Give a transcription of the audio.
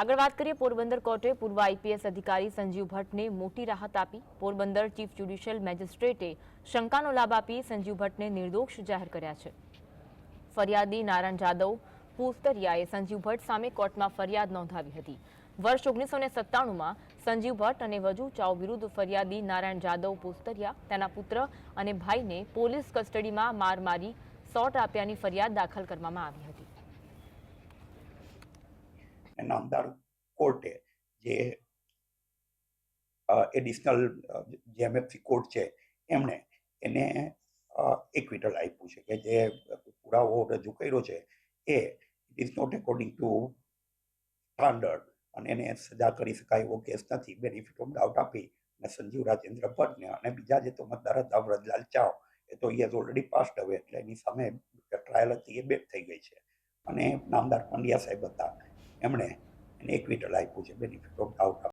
આગળ વાત કરીએ પોરબંદર કોર્ટે પૂર્વ આઈપીએસ અધિકારી સંજીવ ભટ્ટને મોટી રાહત આપી. પોરબંદર ચીફ જ્યુડિશિયલ મેજિસ્ટ્રેટે શંકાનો લાભ આપી સંજીવ ભટ્ટને નિર્દોષ જાહેર કર્યા છે. ફરિયાદી નારાયણ જાદવ પૂસ્તરિયાએ સંજીવ ભટ્ટ સામે કોર્ટમાં ફરિયાદ નોંધાવી હતી. વર્ષ ઓગણીસો ને સત્તાણુંમાં સંજીવ ભટ્ટ અને વજુ ચાવ વિરુદ્ધ ફરિયાદી નારાયણ જાદવ પૂસ્તરિયા, તેના પુત્ર અને ભાઈને પોલીસ કસ્ટડીમાં માર મારી સોટ આપ્યાની ફરિયાદ દાખલ કરવામાં આવી હતી. અને નામદાર કોર્ટે જે એડિશનલ જેએમએફસી કોર્ટ છે, એમણે એને ઇક્વિટલ આપ્યું છે કે જે પુરાવો રજૂ કર્યો છે, એ is not according to standard અને એને સજા કરી શકાય એવો કેસ નથી. બેનિફિટ ઓફ ડાઉટ આપી અને સંજીવ રાજેન્દ્ર ભટ્ટને અને બીજા જે તો મતદાર હતા, વ્રજલાલ ચાવ, એ તો યસ ઓલરેડી પાસ્ટ હવે એટલે એની સામે ટ્રાયલ હતી એ બેક થઈ ગઈ છે. અને નામદાર પંડ્યા સાહેબ હતા એમણે એને ઇક્વિટલ આપ્યું છે. Benefit of doubt